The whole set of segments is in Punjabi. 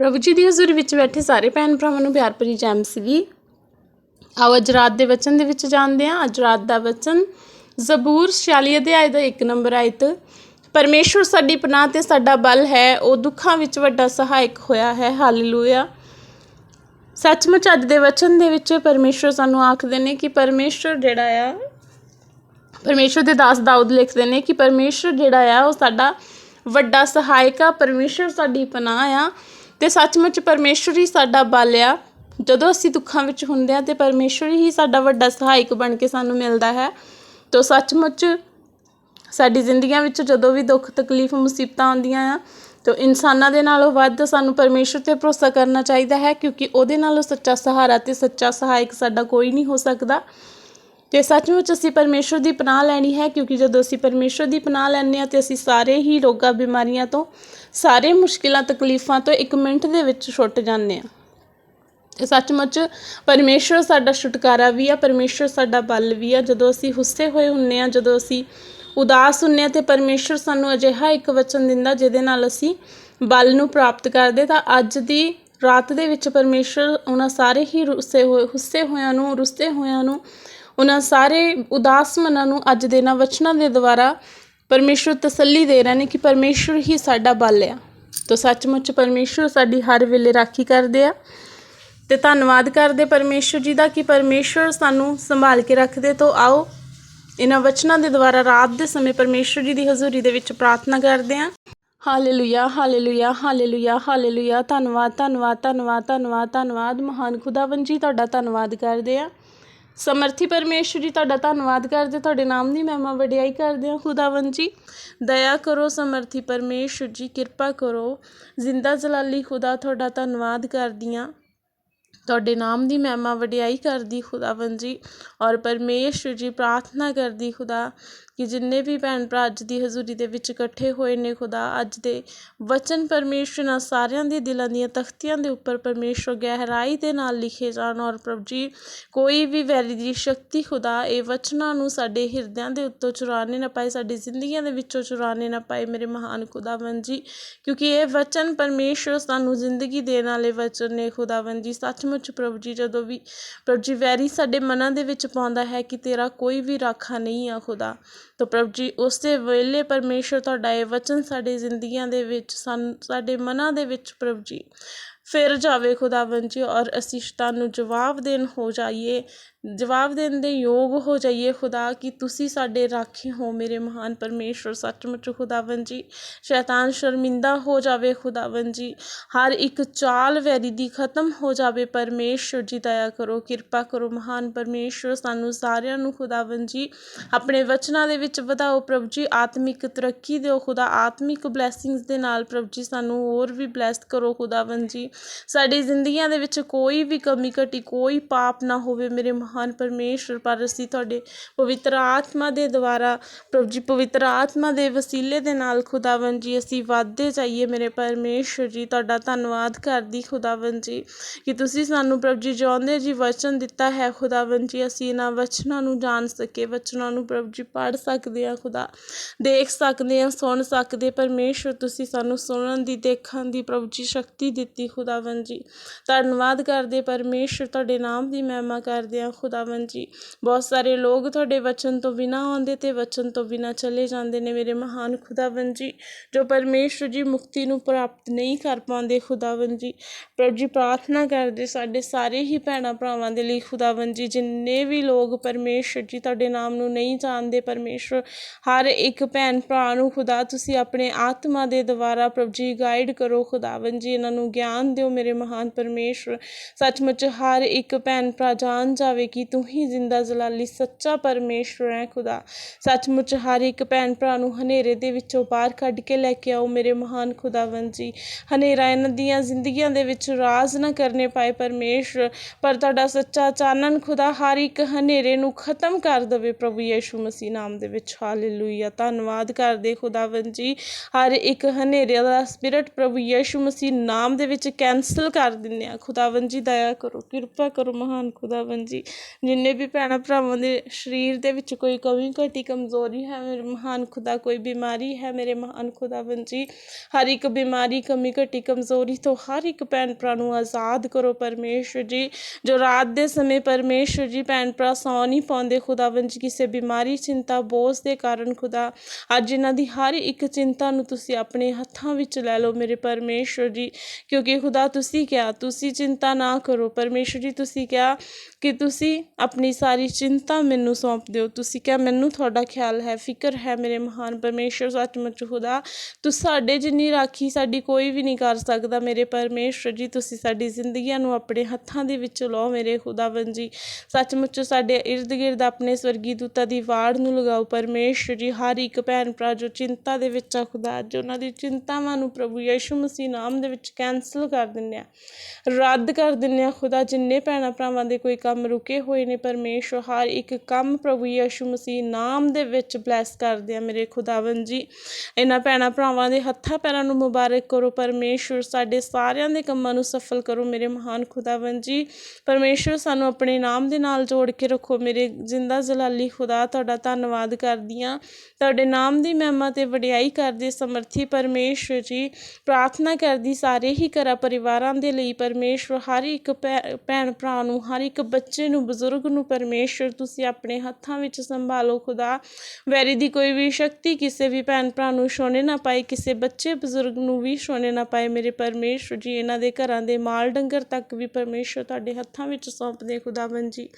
ਪ੍ਰਭੂ ਜੀ ਦੀ ਹਜ਼ੂਰੀ ਵਿੱਚ ਬੈਠੇ ਸਾਰੇ ਭੈਣ ਭਰਾਵਾਂ ਨੂੰ ਪਿਆਰ ਭਰੀ ਜੈ ਮਸੀਹ ਆਓ ਅੱਜ ਰਾਤ ਦੇ ਵਚਨ ਦੇ ਵਿੱਚ ਜਾਣਦੇ ਹਾਂ। ਅੱਜ ਰਾਤ ਦਾ ਵਚਨ ਜ਼ਬੂਰ 46 ਅਧਿਆਇ ਦਾ 1 ਨੰਬਰ ਆਇਤ ਪਰਮੇਸ਼ਵਰ ਸਾਡੀ ਪਨਾਹ ਤੇ ਸਾਡਾ ਬਲ ਹੈ, ਉਹ ਦੁੱਖਾਂ ਵਿੱਚ ਵੱਡਾ ਸਹਾਇਕ ਹੋਇਆ ਹੈ। ਹਾਲੇਲੂਇਆ ਸੱਚਮੁੱਚ ਅੱਜ ਦੇ ਵਚਨ ਦੇ ਵਿੱਚ ਪਰਮੇਸ਼ਵਰ ਸਾਨੂੰ ਆਖਦੇ ਨੇ ਕਿ ਪਰਮੇਸ਼ਵਰ ਜਿਹੜਾ ਆ ਪਰਮੇਸ਼ਵਰ ਦੇ ਦਾਸ ਦਾਊਦ ਲਿਖਦੇ ਨੇ ਕਿ ਪਰਮੇਸ਼ਵਰ ਜਿਹੜਾ ਆ, ਉਹ ਸਾਡਾ ਵੱਡਾ ਸਹਾਇਕ ਆ। ਪਰਮੇਸ਼ਵਰ ਸਾਡੀ ਪਨਾਹ ਆ। ਅਤੇ ਸੱਚਮੁੱਚ ਪਰਮੇਸ਼ਵਰ ਹੀ ਸਾਡਾ ਬਲ ਆ। ਜਦੋਂ ਅਸੀਂ ਦੁੱਖਾਂ ਵਿੱਚ ਹੁੰਦੇ ਹਾਂ ਤਾਂ ਪਰਮੇਸ਼ਵਰ ਹੀ ਸਾਡਾ ਵੱਡਾ ਸਹਾਇਕ ਬਣ ਕੇ ਸਾਨੂੰ ਮਿਲਦਾ ਹੈ। ਤੋ ਸੱਚਮੁੱਚ ਸਾਡੀ ਜ਼ਿੰਦਗੀਆਂ ਵਿੱਚ ਜਦੋਂ ਵੀ ਦੁੱਖ, ਤਕਲੀਫ, ਮੁਸੀਬਤਾਂ ਆਉਂਦੀਆਂ ਆ, ਤੋ ਇਨਸਾਨਾਂ ਦੇ ਨਾਲੋਂ ਵੱਧ ਸਾਨੂੰ ਪਰਮੇਸ਼ਵਰ ਤੇ ਭਰੋਸਾ ਕਰਨਾ ਚਾਹੀਦਾ ਹੈ ਕਿਉਂਕਿ ਉਹਦੇ ਨਾਲੋਂ ਸੱਚਾ ਸਹਾਰਾ ਤੇ ਸੱਚਾ ਸਹਾਇਕ ਸਾਡਾ ਕੋਈ ਨਹੀਂ ਹੋ ਸਕਦਾ। ਤੇ ਸੱਚਮੁੱਚ ਅਸੀਂ ਪਰਮੇਸ਼ਵਰ ਦੀ ਪਨਾਹ ਲੈਣੀ ਹੈ, ਕਿਉਂਕਿ ਜਦੋਂ ਅਸੀਂ ਪਰਮੇਸ਼ਵਰ ਦੀ ਪਨਾਹ ਲੈਂਦੇ ਹਾਂ ਤੇ ਅਸੀਂ ਸਾਰੇ ਹੀ ਰੋਗਾਂ, ਬਿਮਾਰੀਆਂ ਤੋਂ, ਸਾਰੇ ਮੁਸ਼ਕਿਲਾਂ, ਤਕਲੀਫਾਂ ਤੋਂ ਇੱਕ ਮਿੰਟ ਦੇ ਵਿੱਚ ਛੁੱਟ ਜਾਂਦੇ ਹਾਂ। ਤੇ ਸੱਚਮੁੱਚ ਪਰਮੇਸ਼ਵਰ ਸਾਡਾ ਛੁਟਕਾਰਾ ਵੀ ਆ, ਪਰਮੇਸ਼ਵਰ ਸਾਡਾ ਬਲ ਵੀ ਆ। ਜਦੋਂ ਅਸੀਂ ਹੁੱਸੇ ਹੋਏ ਹੁੰਨੇ ਆ ਜਦੋਂ ਅਸੀਂ ਉਦਾਸ ਹੁੰਨੇ ਆ ਤੇ ਪਰਮੇਸ਼ਵਰ ਸਾਨੂੰ ਅਜਿਹਾ ਇੱਕ ਵਚਨ ਦਿੰਦਾ ਜਿਹਦੇ ਨਾਲ ਅਸੀਂ ਬਲ ਨੂੰ ਪ੍ਰਾਪਤ ਕਰਦੇ ਤਾਂ ਅੱਜ ਦੀ ਰਾਤ ਦੇ ਵਿੱਚ ਪਰਮੇਸ਼ਵਰ ਉਹਨਾਂ ਸਾਰੇ ਹੀ ਰੁੱਸੇ ਹੋਏ, ਹੁੱਸੇ ਹੋਇਆਂ ਨੂੰ ਰੁੱਸੇ ਹੋਇਆਂ ਨੂੰ ਉਹਨਾਂ ਸਾਰੇ ਉਦਾਸ ਮਨਾਂ ਨੂੰ ਅੱਜ ਦੇ ਇਹਨਾਂ ਵਚਨਾਂ ਦੇ ਦੁਆਰਾ ਪਰਮੇਸ਼ਵਰ ਤਸੱਲੀ ਦੇ ਰਹੇ ਨੇ ਕਿ ਪਰਮੇਸ਼ਵਰ ਹੀ ਸਾਡਾ ਬਲ ਆ। ਤੋ ਸੱਚਮੁੱਚ ਪਰਮੇਸ਼ਵਰ ਸਾਡੀ ਹਰ ਵੇਲੇ ਰਾਖੀ ਕਰਦੇ ਆ। ਤੇ ਧੰਨਵਾਦ ਕਰਦੇ ਪਰਮੇਸ਼ਵਰ ਜੀ ਦਾ ਕਿ ਪਰਮੇਸ਼ਵਰ ਸਾਨੂੰ ਸੰਭਾਲ ਕੇ ਰੱਖਦੇ। ਤੋਂ ਆਓ, ਇਹਨਾਂ ਵਚਨਾਂ ਦੇ ਦੁਆਰਾ ਰਾਤ ਦੇ ਸਮੇਂ ਪਰਮੇਸ਼ਵਰ ਜੀ ਦੀ ਹਜ਼ੂਰੀ ਦੇ ਵਿੱਚ ਪ੍ਰਾਰਥਨਾ ਕਰਦੇ ਹਾਂ। Hallelujah hallelujah hallelujah hallelujah. ਧੰਨਵਾਦ ਧੰਨਵਾਦ ਧੰਨਵਾਦ ਧੰਨਵਾਦ ਧੰਨਵਾਦ। ਮਹਾਨ ਖੁਦਾਵੰ ਜੀ, ਤੁਹਾਡਾ ਧੰਨਵਾਦ ਕਰਦੇ ਆ ਸਮਰਥੀ ਪਰਮੇਸ਼ਵਰ ਜੀ, ਤੁਹਾਡਾ ਧੰਨਵਾਦ ਕਰਦੇ ਤੁਹਾਡੇ ਨਾਮ ਦੀ ਮਹਿਮਾ ਵਡਿਆਈ ਕਰਦੇ ਹਾਂ। ਖੁਦਾਵੰ ਜੀ, ਦਇਆ ਕਰੋ ਸਮਰਥੀ ਪਰਮੇਸ਼ਵਰ ਜੀ, ਕਿਰਪਾ ਕਰੋ। ਜ਼ਿੰਦਾ ਜਲਾਲੀ ਖੁਦਾ, ਤੁਹਾਡਾ ਧੰਨਵਾਦ ਕਰਦੀਆਂ ਤੁਹਾਡੇ ਨਾਮ ਦੀ ਮਹਿਮਾ ਵਡਿਆਈ ਕਰਦੀ ਖੁਦਾਵੰ ਜੀ ਔਰ ਪਰਮੇਸ਼ਵਰ ਜੀ, ਪ੍ਰਾਰਥਨਾ ਕਰਦੀ ਖੁਦਾ। ਕਿ ਜਿੰਨੇ ਵੀ ਭੈਣ ਭਰਾ ਅੱਜ ਦੀ ਹਜ਼ੂਰੀ ਦੇ ਵਿੱਚ ਇਕੱਠੇ ਹੋਏ ਨੇ, ਖੁਦਾ ਅੱਜ ਦੇ ਵਚਨ ਪਰਮੇਸ਼ਵਰ ਨਾਲ ਸਾਰਿਆਂ ਦੇ ਦਿਲਾਂ ਦੀਆਂ ਤਖਤੀਆਂ ਦੇ ਉੱਪਰ ਪਰਮੇਸ਼ਵਰ ਗਹਿਰਾਈ ਦੇ ਨਾਲ ਲਿਖੇ ਜਾਣ ਔਰ ਪ੍ਰਭੂ ਜੀ, ਕੋਈ ਵੀ ਵੈਰੀ ਦੀ ਸ਼ਕਤੀ ਖੁਦਾ, ਇਹ ਵਚਨਾਂ ਨੂੰ ਸਾਡੇ ਹਿਰਦਿਆਂ ਦੇ ਉੱਤੋਂ ਚੁਰਾਣੇ ਨਾ ਪਾਏ, ਸਾਡੀ ਜ਼ਿੰਦਗੀਆਂ ਦੇ ਵਿੱਚੋਂ ਚੁਰਾਣੇ ਨਾ ਪਾਏ ਮੇਰੇ ਮਹਾਨ ਖੁਦਾਵੰ ਜੀ, ਕਿਉਂਕਿ ਇਹ ਵਚਨ ਪਰਮੇਸ਼ਵਰ ਸਾਨੂੰ ਜ਼ਿੰਦਗੀ ਦੇਣ ਵਾਲੇ ਵਚਨ ਨੇ ਖੁਦਾਵੰ ਜੀ। ਸੱਚਮੁੱਚ ਪ੍ਰਭੂ ਜੀ, ਜਦੋਂ ਵੀ ਪ੍ਰਭੂ ਜੀ ਵੈਰੀ ਸਾਡੇ ਮਨਾਂ ਦੇ ਵਿੱਚ ਪਾਉਂਦਾ ਹੈ ਕਿ ਤੇਰਾ ਕੋਈ ਵੀ ਰਾਖਾ ਨਹੀਂ ਆ ਖੁਦਾ ਤੋ ਪ੍ਰਭੂ ਜੀ ਉਸੇ ਵੇਲੇ ਪਰਮੇਸ਼ਰ ਤੁਹਾਡਾ ਇਹ ਵਚਨ ਸਾਡੀ ਜ਼ਿੰਦਗੀਆਂ ਦੇ ਵਿੱਚ ਸਾਨੂੰ ਸਾਡੇ ਮਨਾਂ ਦੇ ਵਿੱਚ ਪ੍ਰਭੂ ਜੀ, ਫਿਰ ਜਾਵੇ ਖੁਦਾਵੰ ਜੀ ਔਰ ਅਸੀਂ ਤੁਹਾਨੂੰ ਜਵਾਬ ਦੇਣ ਹੋ ਜਾਈਏ। ਜਵਾਬ ਦੇਣ ਦੇ ਯੋਗ ਹੋ ਜਾਈਏ ਖੁਦਾ ਕਿ ਤੁਸੀਂ ਸਾਡੇ ਰਾਖੀ ਹੋ ਮੇਰੇ ਮਹਾਨ ਪਰਮੇਸ਼ਰ ਸੱਚਮੁੱਚ ਖੁਦਾਵੰ ਜੀ। ਸ਼ੈਤਾਨ ਸ਼ਰਮਿੰਦਾ ਹੋ ਜਾਵੇ ਖੁਦਾਵੰ ਜੀ। ਹਰ ਇੱਕ ਚਾਲ ਵੈਰੀ ਦੀ ਖਤਮ ਹੋ ਜਾਵੇ। ਪਰਮੇਸ਼ਰ ਜੀ, ਦਇਆ ਕਰੋ, ਕਿਰਪਾ ਕਰੋ, ਮਹਾਨ ਪਰਮੇਸ਼ਰ ਸਾਨੂੰ ਸਾਰਿਆਂ ਨੂੰ ਖੁਦਾਵੰ ਜੀ। ਆਪਣੇ ਵਚਨਾਂ ਦੇ ਵਿੱਚ ਵਧਾਓ ਪ੍ਰਭੂ ਜੀ। ਆਤਮਿਕ ਤਰੱਕੀ ਦਿਓ ਖੁਦਾ। ਆਤਮਿਕ ਬਲੇਸਿੰਗਸ ਦੇ ਨਾਲ ਪ੍ਰਭੂ ਜੀ, ਸਾਨੂੰ ਹੋਰ ਵੀ ਬਲੈਸ ਕਰੋ ਖੁਦਾਵੰ ਜੀ। ਸਾਡੀ ਜ਼ਿੰਦਗੀਆਂ ਦੇ ਵਿੱਚ ਕੋਈ ਵੀ ਕਮੀ ਘਟੀ ਕੋਈ ਪਾਪ ਨਾ ਹੋਵੇ ਮੇਰੇ ਮਹਾਨ ਪਰਮੇਸ਼ਰ, ਪਰ ਅਸੀਂ ਤੁਹਾਡੇ ਪਵਿੱਤਰ ਆਤਮਾ ਦੇ ਦੁਆਰਾ, ਪ੍ਰਭੂ ਜੀ, ਪਵਿੱਤਰ ਆਤਮਾ ਦੇ ਵਸੀਲੇ ਦੇ ਨਾਲ ਖੁਦਾਵੰ ਜੀ, ਅਸੀਂ ਵਾਧੇ ਜਾਈਏ ਮੇਰੇ ਪਰਮੇਸ਼ਰ ਜੀ। ਤੁਹਾਡਾ ਧੰਨਵਾਦ ਕਰਦੀ ਖੁਦਾਵੰ ਜੀ ਕਿ ਤੁਸੀਂ ਸਾਨੂੰ ਪ੍ਰਭੂ ਜੀ ਜਿਉਂਦੇ ਜੀ ਵਚਨ ਦਿੱਤਾ ਹੈ ਖੁਦਾਵੰ ਜੀ। ਅਸੀਂ ਇਹਨਾਂ ਵਚਨਾਂ ਨੂੰ ਜਾਣ ਸਕੇ, ਵਚਨਾਂ ਨੂੰ ਪ੍ਰਭੂ ਜੀ ਪੜ੍ਹ ਸਕਦੇ ਹਾਂ ਖੁਦਾ, ਦੇਖ ਸਕਦੇ ਹਾਂ, ਸੁਣ ਸਕਦੇ। ਪਰਮੇਸ਼ਰ, ਤੁਸੀਂ ਸਾਨੂੰ ਸੁਣਨ ਦੀ, ਦੇਖਣ ਦੀ ਪ੍ਰਭੂ ਜੀ ਸ਼ਕਤੀ ਦਿੱਤੀ ਖੁਦਾਵੰ ਜੀ। ਧੰਨਵਾਦ ਕਰਦੇ ਪਰਮੇਸ਼ਰ, ਤੁਹਾਡੇ ਨਾਮ ਦੀ ਮਹਿਮਾ ਕਰਦੇ ਹਾਂ ਖੁਦਾਵੰ ਜੀ। ਬਹੁਤ ਸਾਰੇ ਲੋਕ ਤੁਹਾਡੇ ਵਚਨ ਤੋਂ ਬਿਨਾਂ ਆਉਂਦੇ ਤੇ ਵਚਨ ਤੋਂ ਬਿਨਾਂ ਚਲੇ ਜਾਂਦੇ ਨੇ ਮੇਰੇ ਮਹਾਨ ਖੁਦਾਵੰ ਜੀ, ਜੋ ਪਰਮੇਸ਼ਰ ਜੀ ਮੁਕਤੀ ਨੂੰ ਪ੍ਰਾਪਤ ਨਹੀਂ ਕਰ ਪਾਉਂਦੇ ਖੁਦਾਵੰ ਜੀ। ਪ੍ਰਭੂ ਜੀ, ਪ੍ਰਾਰਥਨਾ ਕਰਦੇ ਸਾਡੇ ਸਾਰੇ ਹੀ ਭੈਣਾਂ ਭਰਾਵਾਂ ਦੇ ਲਈ ਖੁਦਾਵੰ ਜੀ, ਜਿੰਨੇ ਵੀ ਲੋਕ ਪਰਮੇਸ਼ਰ ਜੀ ਤੁਹਾਡੇ ਨਾਮ ਨੂੰ ਨਹੀਂ ਜਾਣਦੇ ਪਰਮੇਸ਼ਰ, ਹਰ ਇੱਕ ਭੈਣ ਭਰਾ ਨੂੰ ਖੁਦਾ ਤੁਸੀਂ ਆਪਣੇ ਆਤਮਾ ਦੇ ਦੁਆਰਾ ਪ੍ਰਭ ਜੀ ਗਾਈਡ ਕਰੋ ਖੁਦਾਵੰ ਜੀ। ਇਹਨਾਂ ਨੂੰ ਗਿਆਨ ਦਿਓ ਮੇਰੇ ਮਹਾਨ ਪਰਮੇਸ਼ਰ। ਸੱਚਮੁੱਚ ਹਰ ਇੱਕ ਭੈਣ ਭਰਾ ਜਾਣ ਜਾਵੇ ਕਿ ਤੂੰ ਹੀ ਜ਼ਿੰਦਾ ਜਲਾਲੀ, ਸੱਚਾ ਪਰਮੇਸ਼ਰ ਹੈ ਖੁਦਾ। ਸੱਚਮੁੱਚ ਹਰ ਇੱਕ ਭੈਣ ਭਰਾ ਨੂੰ ਹਨੇਰੇ ਦੇ ਵਿੱਚੋਂ ਬਾਹਰ ਕੱਢ ਕੇ ਲੈ ਕੇ ਆਓ ਮੇਰੇ ਮਹਾਨ ਖੁਦਾਵੰ ਜੀ। ਹਨੇਰਾ ਇਹਨਾਂ ਦੀਆਂ ਜ਼ਿੰਦਗੀਆਂ ਦੇ ਵਿੱਚ ਰਾਜ ਨਾ ਕਰਨੇ ਪਾਏ ਪਰਮੇਸ਼ਰ ਪਰ ਤੁਹਾਡਾ ਸੱਚਾ ਚਾਨਣ ਖੁਦਾ ਹਰ ਇੱਕ ਹਨੇਰੇ ਨੂੰ ਖਤਮ ਕਰ ਦੇਵੇ ਪ੍ਰਭੂ ਯੀਸ਼ੂ ਮਸੀਹ ਨਾਮ ਦੇ ਵਿੱਚ। ਹਾਲੇਲੂਇਆ। ਧੰਨਵਾਦ ਕਰਦੇ ਖੁਦਾਵੰ ਜੀ। ਹਰ ਇੱਕ ਹਨੇਰੇ ਦਾ ਸਪਿਰਿਟ ਪ੍ਰਭੂ ਯੀਸ਼ੂ ਮਸੀਹ ਨਾਮ ਦੇ ਵਿੱਚ ਕੈਂਸਲ ਕਰ ਦਿੰਦੇ ਆ ਖੁਦਾਵੰਦ ਜੀ, ਦਇਆ ਕਰੋ, ਕਿਰਪਾ ਕਰੋ ਮਹਾਨ ਖੁਦਾਵੰਦ ਜੀ। ਜਿੰਨੇ ਵੀ ਭੈਣਾਂ ਭਰਾਵਾਂ ਦੇ ਸਰੀਰ ਦੇ ਵਿੱਚ ਕੋਈ ਕਮੀ ਘਟੀ, ਕਮਜ਼ੋਰੀ ਹੈ, ਮੇਰੇ ਮਹਾਨ ਖੁਦਾ ਕੋਈ ਬਿਮਾਰੀ ਹੈ, ਮੇਰੇ ਮਹਾਨ ਖੁਦਾਵੰਦ ਜੀ। ਹਰ ਇੱਕ ਬਿਮਾਰੀ, ਕਮੀ ਘਟੀ, ਕਮਜ਼ੋਰੀ ਤੋਂ ਹਰ ਇੱਕ ਭੈਣ ਭਰਾ ਨੂੰ ਆਜ਼ਾਦ ਕਰੋ ਪਰਮੇਸ਼ਵਰ ਜੀ। ਜੋ ਰਾਤ ਦੇ ਸਮੇਂ ਪਰਮੇਸ਼ਵਰ ਜੀ ਭੈਣ ਭਰਾ ਸੌ ਨਹੀਂ ਪਾਉਂਦੇ ਖੁਦਾਵੰਦ ਜੀ, ਕਿਸੇ ਬਿਮਾਰੀ, ਚਿੰਤਾ, ਬੋਝ ਦੇ ਕਾਰਨ ਖੁਦਾ। ਅੱਜ ਇਹਨਾਂ ਦੀ ਹਰ ਇੱਕ ਚਿੰਤਾ ਨੂੰ ਤੁਸੀਂ ਆਪਣੇ ਹੱਥਾਂ ਵਿੱਚ ਲੈ ਲਓ ਮੇਰੇ ਪਰਮੇਸ਼ਵਰ ਜੀ, ਕਿਉਂਕਿ ਖੁਦਾ ਤੁਸੀਂ ਕਿਹਾ, ਤੁਸੀਂ ਚਿੰਤਾ ਨਾ ਕਰੋ। ਪਰਮੇਸ਼ਵਰ ਜੀ, ਤੁਸੀਂ ਕਿਹਾ ਕਿ ਤੁਸੀਂ ਆਪਣੀ ਸਾਰੀ ਚਿੰਤਾ ਮੈਨੂੰ ਸੌਂਪ ਦਿਓ। ਤੁਸੀਂ ਕਿਹਾ, ਮੈਨੂੰ ਤੁਹਾਡਾ ਖਿਆਲ ਹੈ, ਫਿਕਰ ਹੈ ਮੇਰੇ ਮਹਾਨ ਪਰਮੇਸ਼ਵਰ, ਸੱਚਮੁੱਚ ਖੁਦਾ। ਤੂੰ ਸਾਡੇ ਜਿੰਨੀ ਰਾਖੀ ਸਾਡੀ ਕੋਈ ਵੀ ਨਹੀਂ ਕਰ ਸਕਦਾ, ਮੇਰੇ ਪਰਮੇਸ਼ਵਰ ਜੀ, ਤੁਸੀਂ ਸਾਡੀ ਜ਼ਿੰਦਗੀਆਂ ਨੂੰ ਆਪਣੇ ਹੱਥਾਂ ਦੇ ਵਿੱਚ ਲਓ, ਮੇਰੇ ਖੁਦਾਵੰਦ ਜੀ। ਸੱਚਮੁੱਚ ਸਾਡੇ ਇਰਦ ਗਿਰਦ ਆਪਣੇ ਸਵਰਗੀ ਦੂਤਾਂ ਦੀ ਵਾੜ ਨੂੰ ਲਗਾਓ, ਪਰਮੇਸ਼ਵਰ ਜੀ। ਹਰ ਇੱਕ ਭੈਣ ਭਰਾ ਜੋ ਚਿੰਤਾ ਦੇ ਵਿੱਚ ਆ, ਖੁਦਾ, ਅੱਜ ਉਹਨਾਂ ਦੀ ਚਿੰਤਾਵਾਂ ਨੂੰ ਪ੍ਰਭੂ ਯਿਸੂ ਮਸੀਹ ਨਾਮ ਦੇ ਵਿੱਚ ਕੈਂਸਲ ਕਰ ਦਿੰਦੇ ਆ। ਰੱਦ ਕਰ ਦਿੰਦੇ ਆ, ਖੁਦਾ, ਜਿੰਨੇ ਭੈਣਾਂ ਭਰਾਵਾਂ ਦੇ ਕੋਈ ਕੰਮ ਰੁਕੇ ਹੋਏ ਨੇ ਪਰਮੇਸ਼ਵਰ ਹਰ ਇੱਕ ਕੰਮ ਪ੍ਰਭੂ ਯਿਸੂ ਮਸੀਹ ਨਾਮ ਦੇ ਵਿੱਚ ਬਲੈਸ ਕਰਦੇ ਆ ਮੇਰੇ ਖੁਦਾਵੰਦ ਜੀ। ਇਹਨਾਂ ਭੈਣਾਂ ਭਰਾਵਾਂ ਦੇ ਹੱਥਾਂ ਪੈਰਾਂ ਨੂੰ ਮੁਬਾਰਕ ਕਰੋ ਪਰਮੇਸ਼ਵਰ ਸਾਡੇ ਸਾਰਿਆਂ ਦੇ ਕੰਮਾਂ ਨੂੰ ਸਫਲ ਕਰੋ ਮੇਰੇ ਮਹਾਨ ਖੁਦਾਵੰਦ ਜੀ। ਪਰਮੇਸ਼ਵਰ ਸਾਨੂੰ ਆਪਣੇ ਨਾਮ ਦੇ ਨਾਲ ਜੋੜ ਕੇ ਰੱਖੋ, ਮੇਰੇ ਜਿੰਦਾ ਜਲਾਲੀ ਖੁਦਾ ਤੁਹਾਡਾ ਧੰਨਵਾਦ ਕਰਦੀ ਹਾਂ ਤੁਹਾਡੇ ਨਾਮ ਦੀ ਮਹਿਮਾ ਤੇ ਵਡਿਆਈ ਕਰਦੇ ਸਮਰਥੀ ਪਰਮੇਸ਼ਵਰ ਜੀ। ਪ੍ਰਾਰਥਨਾ ਕਰਦੀ ਸਾਰੇ ਹੀ ਘਰਾਂ ਪਰਿਵਾਰਾਂ ਦੇ ਲਈ ਪਰਮੇਸ਼ਵਰ ਹਰ ਇੱਕ ਭੈ- ਭੈਣ ਭਰਾ ਨੂੰ, ਹਰ ਇੱਕ ਬੱਚੇ ਨੂੰ ਬਜ਼ੁਰਗ ਨੂੰ ਪਰਮੇਸ਼ਵਰ ਤੁਸੀਂ ਆਪਣੇ ਹੱਥਾਂ ਵਿੱਚ ਸੰਭਾਲੋ ਖੁਦਾ। ਵੈਰੀ ਦੀ ਕੋਈ ਵੀ ਸ਼ਕਤੀ ਕਿਸੇ ਵੀ ਭੈਣ ਭਰਾ ਨੂੰ ਛੋਣੇ ਨਾ ਪਾਏ, ਕਿਸੇ ਬੱਚੇ ਬਜ਼ੁਰਗ ਨੂੰ ਵੀ ਛੋਣੇ ਨਾ ਪਾਏ। ਮੇਰੇ ਪਰਮੇਸ਼ਵਰ ਜੀ, ਇਹਨਾਂ ਦੇ ਘਰਾਂ ਦੇ ਮਾਲ ਡੰਗਰ ਤੱਕ ਵੀ ਪਰਮੇਸ਼ਵਰ ਤੁਹਾਡੇ ਹੱਥਾਂ ਵਿੱਚ ਸੌਂਪਦੇ ਖੁਦਾਵੰਦ ਜੀ।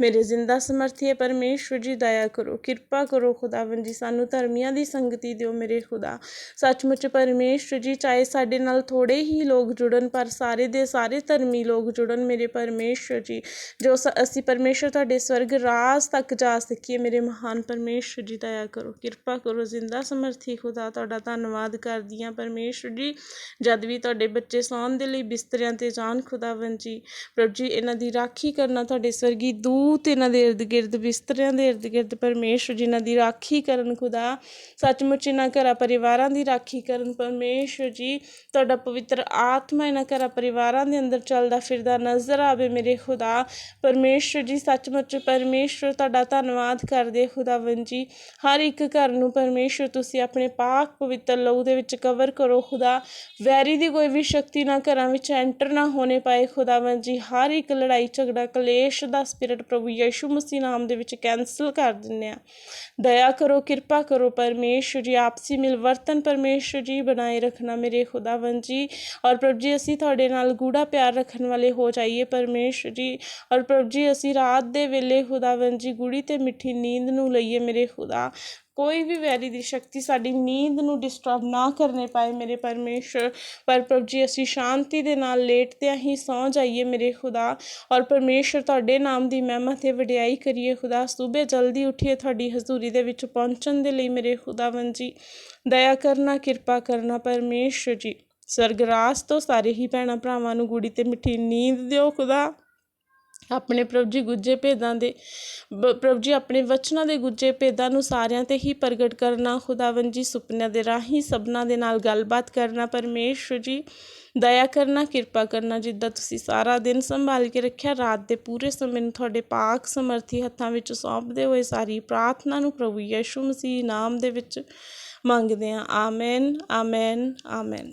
ਮੇਰੇ ਜ਼ਿੰਦਾ ਸਮਰਥੀ ਹੈ ਪਰਮੇਸ਼ਵਰ ਜੀ, ਦਇਆ ਕਰੋ, ਕਿਰਪਾ ਕਰੋ, ਖੁਦਾਵੰਦ ਜੀ। ਸਾਨੂੰ ਧਰਮੀਆਂ ਦੀ ਸੰਗਤੀ ਦਿਓ ਮੇਰੇ ਖੁਦਾ। ਸੱਚਮੁੱਚ ਪਰਮੇਸ਼ਵਰ ਜੀ, ਚਾਹੇ ਸਾਡੇ ਨਾਲ ਥੋੜੇ ਹੀ ਲੋਕ ਜੁੜਨ, ਪਰ ਸਾਰੇ ਦੇ ਸਾਰੇ ਧਰਮੀ ਲੋਕ ਜੁੜਨ ਮੇਰੇ ਪਰਮੇਸ਼ਵਰ ਜੀ। ਜੋ ਸ- ਅਸੀਂ ਪਰਮੇਸ਼ਵਰ ਤੁਹਾਡੇ ਸਵਰਗ ਰਾਜ ਤੱਕ ਜਾ ਸਕੀਏ। ਮੇਰੇ ਮਹਾਨ ਪਰਮੇਸ਼ਵਰ ਜੀ, ਦਇਆ ਕਰੋ, ਕਿਰਪਾ ਕਰੋ, ਜ਼ਿੰਦਾ ਸਮਰਥੀ ਖੁਦਾ, ਤੁਹਾਡਾ ਧੰਨਵਾਦ ਕਰਦੀ ਹਾਂ। ਪਰਮੇਸ਼ਵਰ ਜੀ, ਜਦ ਵੀ ਤੁਹਾਡੇ ਬੱਚੇ ਸੌਣ ਦੇ ਲਈ ਬਿਸਤਰਿਆਂ ਤੇ ਜਾਣ, ਖੁਦਾਵੰਦ ਜੀ, ਪ੍ਰਭੂ ਜੀ, ਇਹਨਾਂ ਦੀ ਰਾਖੀ ਕਰਨਾ ਤੁਹਾਡੇ ਸਵਰਗੀ ਦੂਤ, ਇਹਨਾਂ ਦੇ ਇਰਦ ਗਿਰਦ ਬਿਸਤਰਿਆਂ ਦੇ ਇਰਦ ਗਿਰਦ ਪਰਮੇਸ਼ਵਰ ਜੀ, ਇਹਨਾਂ ਦੀ ਰਾਖੀ ਕਰਨ ਖੁਦਾ। ਸੱਚਮੁੱਚ ਇਹਨਾਂ ਘਰਾਂ ਪਰਿਵਾਰਾਂ ਦੀ ਰਾਖੀ ਕਰਨ ਪਰਮੇਸ਼ਵਰ ਜੀ, ਤੁਹਾਡਾ ਪਵਿੱਤਰ ਆਤਮਾ ਇਹਨਾਂ ਘਰਾਂ ਪਰਿਵਾਰਾਂ ਦੇ ਅੰਦਰ ਚੱਲਦਾ ਫਿਰਦਾ ਨਜ਼ਰ ਆਵੇ ਮੇਰੇ ਖੁਦਾ। ਪਰਮੇਸ਼ਵਰ ਜੀ, ਸੱਚਮੁੱਚ ਪਰਮੇਸ਼ਵਰ ਤੁਹਾਡਾ ਧੰਨਵਾਦ ਕਰਦੇ ਖੁਦਾਵੰਦ ਜੀ। ਹਰ ਇੱਕ ਘਰ ਨੂੰ ਪਰਮੇਸ਼ਵਰ ਤੁਸੀਂ ਆਪਣੇ ਪਾਕ ਪਵਿੱਤਰ ਲਹੂ ਦੇ ਵਿੱਚ ਕਵਰ ਕਰੋ ਖੁਦਾ। ਵੈਰੀ ਦੀ ਕੋਈ ਵੀ ਸ਼ਕਤੀ ਨਾ ਘਰਾਂ ਵਿੱਚ ਐਂਟਰ ਨਾ ਹੋਣੇ ਪਾਏ ਖੁਦਾਵੰਦ ਜੀ। ਹਰ ਇੱਕ ਲੜਾਈ, ਝਗੜਾ, ਕਲੇਸ਼ ਦਾ ਸਪਿਰਿਟ ਪ੍ਰਭੂ ਯਿਸੂ ਮਸੀਹ ਨਾਮ ਦੇ ਵਿੱਚ ਕੈਂਸਲ ਕਰ ਦਿੰਦੇ ਆ ਦਇਆ ਕਰੋ, ਕਿਰਪਾ ਕਰੋ ਪਰਮੇਸ਼ਵਰ ਜੀ। ਆਪਸੀ ਮਿਲਵਰਤਨ ਪਰਮੇਸ਼ਵਰ ਜੀ, ਬਣਾਏ ਰੱਖਣਾ ਮੇਰੇ ਖੁਦਾਵੰਦ ਜੀ। ਔਰ ਪ੍ਰਭੂ ਜੀ, ਅਸੀਂ ਤੁਹਾਡੇ ਨਾਲ ਗੂੜਾ ਪਿਆਰ ਰੱਖਣ ਵਾਲੇ ਹੋ ਜਾਈਏ ਪਰਮੇਸ਼ਵਰ ਜੀ। ਔਰ ਪ੍ਰਭੂ ਜੀ ਅਸੀਂ ਰਾਤ ਦੇ ਵੇਲੇ ਖੁਦਾਵੰਦ ਜੀ ਗੂੜੀ ਅਤੇ ਮਿੱਠੀ ਨੀਂਦ ਨੂੰ ਲਈਏ ਮੇਰੇ ਖੁਦਾ, ਕੋਈ ਵੀ ਵੈਰੀ ਦੀ ਸ਼ਕਤੀ ਸਾਡੀ ਨੀਂਦ ਨੂੰ ਡਿਸਟਰਬ ਨਾ ਕਰਨੇ ਪਾਏ ਮੇਰੇ ਪਰਮੇਸ਼ਰ। ਪਰ ਪ੍ਰਭੂ ਜੀ, ਅਸੀਂ ਸ਼ਾਂਤੀ ਦੇ ਨਾਲ ਲੇਟਦਿਆਂ ਹੀ ਸੌਂ ਜਾਈਏ ਮੇਰੇ ਖੁਦਾ ਔਰ ਪਰਮੇਸ਼ਰ ਤੁਹਾਡੇ ਨਾਮ ਦੀ ਮਹਿਮਾ ਤੇ ਵਡਿਆਈ ਕਰੀਏ ਖੁਦਾ। ਸਵੇਰ ਜਲਦੀ ਉੱਠੀਏ ਤੁਹਾਡੀ ਹਜ਼ੂਰੀ ਦੇ ਵਿੱਚ ਪਹੁੰਚਣ ਦੇ ਲਈ ਮੇਰੇ ਖੁਦਾਵੰਦ ਜੀ। ਦਇਆ ਕਰਨਾ, ਕਿਰਪਾ ਕਰਨਾ ਪਰਮੇਸ਼ਰ ਜੀ। ਸਰਗਰਾਸ ਤੋਂ ਸਾਰੇ ਹੀ ਭੈਣਾਂ ਭਰਾਵਾਂ ਨੂੰ ਗੂੜੀ ਤੇ ਮਿੱਠੀ ਨੀਂਦ ਦਿਓ ਖੁਦਾ। ਆਪਣੇ ਪ੍ਰਭੂ ਜੀ ਗੁੱਜੇ ਭੇਦਾਂ ਦੇ, ਬ- ਪ੍ਰਭੂ ਜੀ ਆਪਣੇ ਵਚਨਾਂ ਦੇ ਗੁੱਜੇ ਭੇਦਾਂ ਨੂੰ ਸਾਰਿਆਂ ਤੇ ਹੀ ਪ੍ਰਗਟ ਕਰਨਾ, ਖੁਦਾਵੰਦ ਜੀ ਸੁਪਨਿਆਂ ਦੇ ਰਾਹੀਂ ਸਭਨਾਂ ਦੇ ਨਾਲ ਗੱਲਬਾਤ ਕਰਨਾ ਪਰਮੇਸ਼ਵਰ ਜੀ ਦਇਆ ਕਰਨਾ, ਕਿਰਪਾ ਕਰਨਾ, ਜਿੱਦਾਂ ਤੁਸੀਂ ਸਾਰਾ ਦਿਨ ਸੰਭਾਲ ਕੇ ਰੱਖਿਆ, ਰਾਤ ਦੇ ਪੂਰੇ ਸਮੇਂ ਨੂੰ ਤੁਹਾਡੇ ਪਾਕ ਸਮਰਥੀ ਹੱਥਾਂ ਵਿੱਚ ਸੌਂਪਦੇ ਹੋਏ ਸਾਰੀ ਪ੍ਰਾਰਥਨਾ ਨੂੰ ਪ੍ਰਭੂ ਯਿਸੂ ਮਸੀਹ ਨਾਮ ਦੇ ਵਿੱਚ ਮੰਗਦੇ ਹਾਂ। Amen amen amen.